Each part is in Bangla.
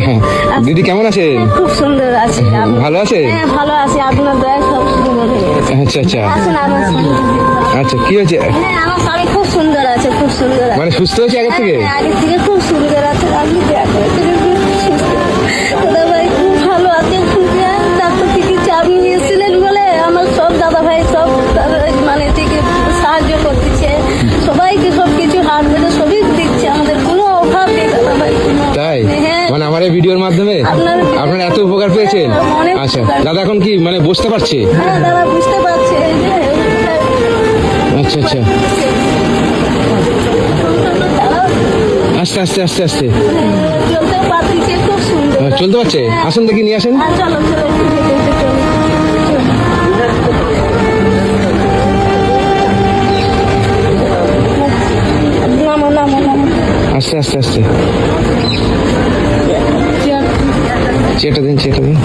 হ্যাঁ। দিদি কেমন আছেন খুব সুন্দর আছে। ভালো আছে? হ্যাঁ ভালো আছে। আপনার দয়া সব সুন্দর হয়ে আচ্ছা আচ্ছা। আচ্ছা কি হয়েছে? হ্যাঁ আমার স্বামী খুব সুন্দর আছে খুব সুন্দর মানে সুস্থ হয়েছে আগে থেকে? আগে থেকে খুব সুন্দর আছে। আপনি এই ভিডিওর মাধ্যমে? আপনার এত উপকার পেয়েছেন? আচ্ছা দাদা এখন কি মানে বসতে পারছে? হ্যাঁ বুঝতে পারছে। আচ্ছা আচ্ছা। আস্তে আস্তে আস্তে আস্তে। চলতে আহ, চলতে পারছে? আসুন দেখি নিয়ে আসেন। হ্যাঁ আস্তে আস্তে আস্তে। চেটা দিন চেটা দিন।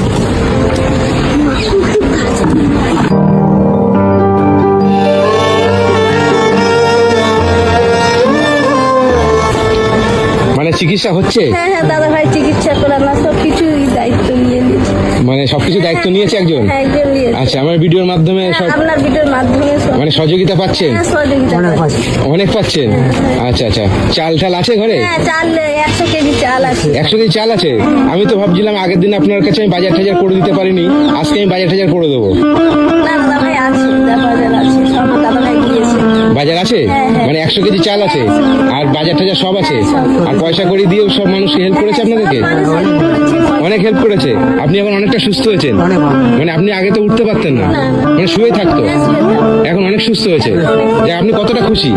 মানে চিকিৎসা হচ্ছে? হ্যাঁ হ্যাঁ দাদা ভাই চিকিৎসা করার না সব কিছুই দায়িত্ব নিয়ে মানে সবকিছু দায়িত্ব নিয়েছে একজন? হ্যাঁ একজন নিয়েছে। আচ্ছা আমার ভিডিওর মাধ্যমে সব আপনার ভিডিওর মাধ্যমে সব মানে সহযোগিতা পাচ্ছেন? হ্যাঁ, সহযোগিতা। অনেক পাচ্ছেন? আচ্ছা আচ্ছা। চাল টাল আছে ঘরে? হ্যাঁ চাল একশো কেজি চাল আছে। একশো কেজি চাল আছে? আমি তো ভাবছিলাম আগের দিন আপনার কাছে আমি বাজার টাজার করে দিতে পারিনি। আজকে আমি বাজার টাজার করে দেবো। না দাদা আছে বাজার আছে সব দাদা গিয়েছে। বাজার আছে? মানে একশো কেজি চাল আছে? আর বাজার টাজার সব আছে? আর পয়সা করে দিয়েও সব মানুষকে হেল্প করেছে আপনাদেরকে? অনেক হেল্প করেছে। আপনি এখন অনেকটা সুস্থ হয়েছেন। মানে আপনি আগে তো উঠতে পারতেন না। মানে শুয়ে থাকতো। এখন অনেক সুস্থ হয়েছে। যে আপনি কতটা খুশি?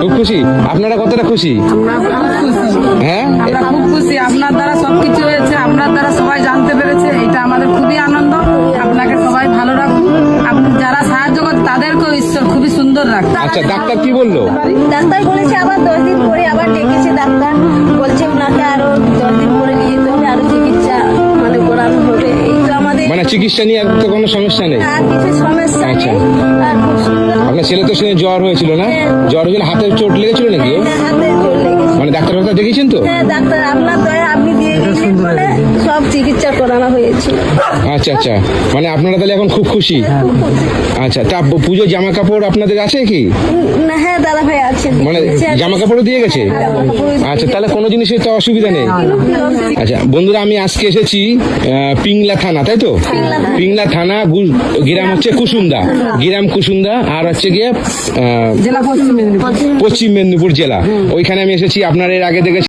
খুব খুশি? আপনারা কতটা খুশি? হ্যাঁ? খুব খুশি। আপনার দ্বারা সবকিছু হয়েছে। আপনার দ্বারা সবাই জানতে পেরেছে। এটা আমাদের খুবই আনন্দ। আপনাকে সবাই ভালো রাখুন। আপনি যারা সাহায্য করেন তাদেরকেও ঈশ্বর খুবই সুন্দর রাখুন। আচ্ছা ডাক্তার কি বলল? ডাক্তার বলেছে আবার দশ দিন পরে আবার ডেকেছে ডাক্তার। আমাদের মানে চিকিৎসা নিয়ে আর তো কোনো সমস্যা নেই। সমস্যা আচ্ছা। সুন্দর। আপনার ছেলে তো সেদিন জ্বর হয়েছিল না? জ্বর হয়েছিল হাতে চোট লেগেছিল নাকি? হ্যাঁ, মানে ডাক্তার ডাক্তার দেখিয়েছেন তো? হ্যাঁ ডাক্তার আপনার করানো হয়েছিল। আচ্ছা আচ্ছা। মানে আপনারা তাহলে এখন খুব খুশি? আচ্ছা তা পুজো জামা কাপড় আপনাদের আছে কি? না হ্যাঁ দাদা ভাই আছে। মানে জামা কাপড়ও দিয়ে গেছে? আচ্ছা তাহলে কোনো জিনিসের তো অসুবিধা নেই। আচ্ছা বন্ধুরা আমি আজকে এসেছি পিংলা থানা তাই তো? পিংলা থানা। গ্রাম হচ্ছে কুসুন্দা গ্রাম কুসুন্দা আর হচ্ছে গিয়ে পশ্চিম মেদিনীপুর। পশ্চিম মেদিনীপুর জেলা। ওইখানে আমি এসেছি আপনার এর আগে দেখেছি